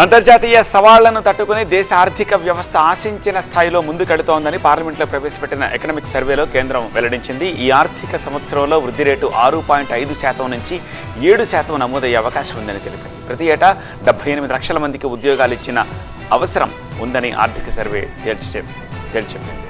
అంతర్జాతీయ సవాళ్ళను తట్టుకుని దేశ ఆర్థిక వ్యవస్థ ఆశించిన స్థాయిలో ముందుకెడుతోందని పార్లమెంట్లో ప్రవేశపెట్టిన ఎకనామిక్ సర్వేలో కేంద్రం వెల్లడించింది. ఈ ఆర్థిక సంవత్సరంలో వృద్ధి రేటు ఆరు పాయింట్ ఐదు శాతం నుంచి ఏడు శాతం నమోదయ్యే అవకాశం ఉందని తెలిపింది. ప్రతి ఏటా డెబ్బై ఎనిమిది లక్షల మందికి ఉద్యోగాలు ఇచ్చిన అవసరం ఉందని ఆర్థిక సర్వే తేల్చి తేల్చెప్పింది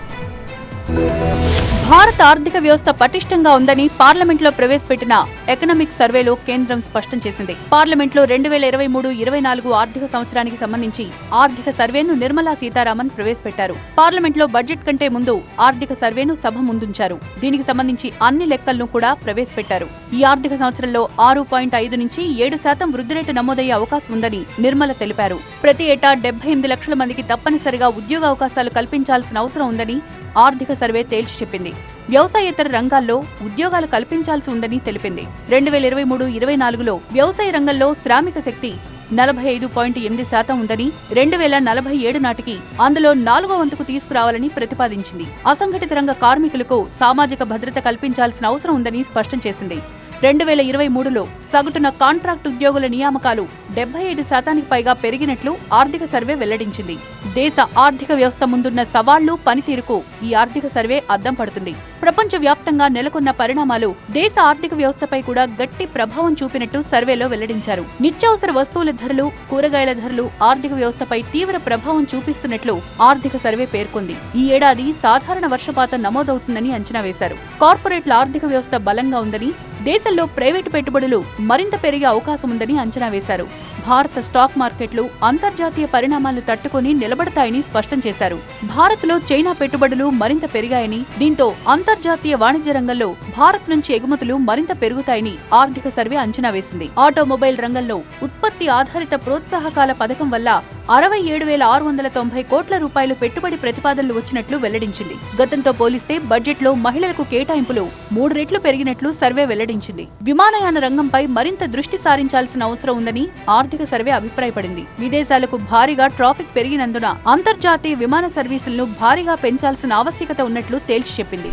భారత ఆర్థిక వ్యవస్థ పటిష్టంగా ఉందని పార్లమెంట్లో ప్రవేశపెట్టిన ఎకనామిక్ సర్వేలో కేంద్రం స్పష్టం చేసింది. పార్లమెంట్లో రెండు వేల ఇరవై మూడు ఇరవై నాలుగు ఆర్థిక సంవత్సరానికి సంబంధించి ఆర్థిక సర్వేను నిర్మలా సీతారామన్ ప్రవేశపెట్టారు. పార్లమెంట్లో బడ్జెట్ కంటే ముందు ఆర్థిక సర్వేను సభ ముందుంచారు. దీనికి సంబంధించి అన్ని లెక్కలను కూడా ప్రవేశపెట్టారు. ఈ ఆర్థిక సంవత్సరంలో ఆరు పాయింట్ ఐదు నుంచి ఏడు శాతం వృద్ధి రేటు నమోదయ్యే అవకాశం ఉందని నిర్మల తెలిపారు. ప్రతి ఏటా డెబ్బై ఎనిమిది లక్షల మందికి తప్పనిసరిగా ఉద్యోగ అవకాశాలు కల్పించాల్సిన అవసరం ఉందని ఆర్థిక సర్వే తేల్చి చెప్పింది. వ్యవసాయేతర రంగాల్లో ఉద్యోగాలు కల్పించాల్సి ఉందని తెలిపింది. రెండు వేల ఇరవై మూడు ఇరవై నాలుగులో వ్యవసాయ రంగంలో శ్రామిక శక్తి నలభై ఐదు పాయింట్ ఎనిమిది శాతం ఉందని రెండు వేల నలభై ఏడు నాటికి అందులో నాలుగో వంతుకు తీసుకురావాలని ప్రతిపాదించింది. అసంఘటిత రంగ కార్మికులకు సామాజిక భద్రత కల్పించాల్సిన అవసరం ఉందని స్పష్టం చేసింది. రెండు వేల ఇరవై మూడులో సగటున కాంట్రాక్ట్ ఉద్యోగుల నియామకాలు డెబ్బై ఐదు శాతానికి పైగా పెరిగినట్లు ఆర్థిక సర్వే వెల్లడించింది. దేశ ఆర్థిక వ్యవస్థ ముందున్న సవాళ్ళు పనితీరుకు ఈ ఆర్థిక సర్వే అద్దం పడుతుంది. ప్రపంచ వ్యాప్తంగా నెలకొన్న పరిణామాలు దేశ ఆర్థిక వ్యవస్థపై కూడా గట్టి ప్రభావం చూపినట్టు సర్వేలో వెల్లడించారు. నిత్యావసర వస్తువుల ధరలు కూరగాయల ధరలు ఆర్థిక వ్యవస్థపై తీవ్ర ప్రభావం చూపిస్తున్నట్లు ఆర్థిక సర్వే పేర్కొంది. ఈ ఏడాది సాధారణ వర్షపాతం నమోదవుతుందని అంచనా వేశారు. కార్పొరేట్ల ఆర్థిక వ్యవస్థ బలంగా ఉందని దేశంలో ప్రైవేటు పెట్టుబడులు మరింత పెరిగే అవకాశం ఉందని అంచనా వేశారు. భారత స్టాక్ మార్కెట్లు అంతర్జాతీయ పరిణామాలను తట్టుకొని నిలబడతాయని స్పష్టం చేశారు. భారత్లో చైనా పెట్టుబడులు మరింత పెరిగాయని దీంతో అంతర్జాతీయ వాణిజ్య రంగంలో భారత్ నుంచి ఎగుమతులు మరింత పెరుగుతాయని ఆర్థిక సర్వే అంచనా వేసింది. ఆటోమొబైల్ రంగంలో ఉత్పత్తి ఆధారిత ప్రోత్సాహకాల పథకం వల్ల అరవై ఏడు వేల ఆరు వందల తొంభై కోట్ల రూపాయలు పెట్టుబడి ప్రతిపాదనలు వచ్చినట్లు వెల్లడించింది. గతంతో పోలిస్తే బడ్జెట్లో మహిళలకు కేటాయింపులు మూడు రెట్లు పెరిగినట్లు సర్వే వెల్లడించింది. విమానయాన రంగంపై మరింత దృష్టి సారించాల్సిన అవసరం ఉందని ఆర్థిక సర్వే అభిప్రాయపడింది. విదేశాలకు భారీగా ట్రాఫిక్ పెరిగినందున అంతర్జాతీయ విమాన సర్వీసులను భారీగా పెంచాల్సిన ఆవశ్యకత ఉన్నట్లు తేల్చి చెప్పింది.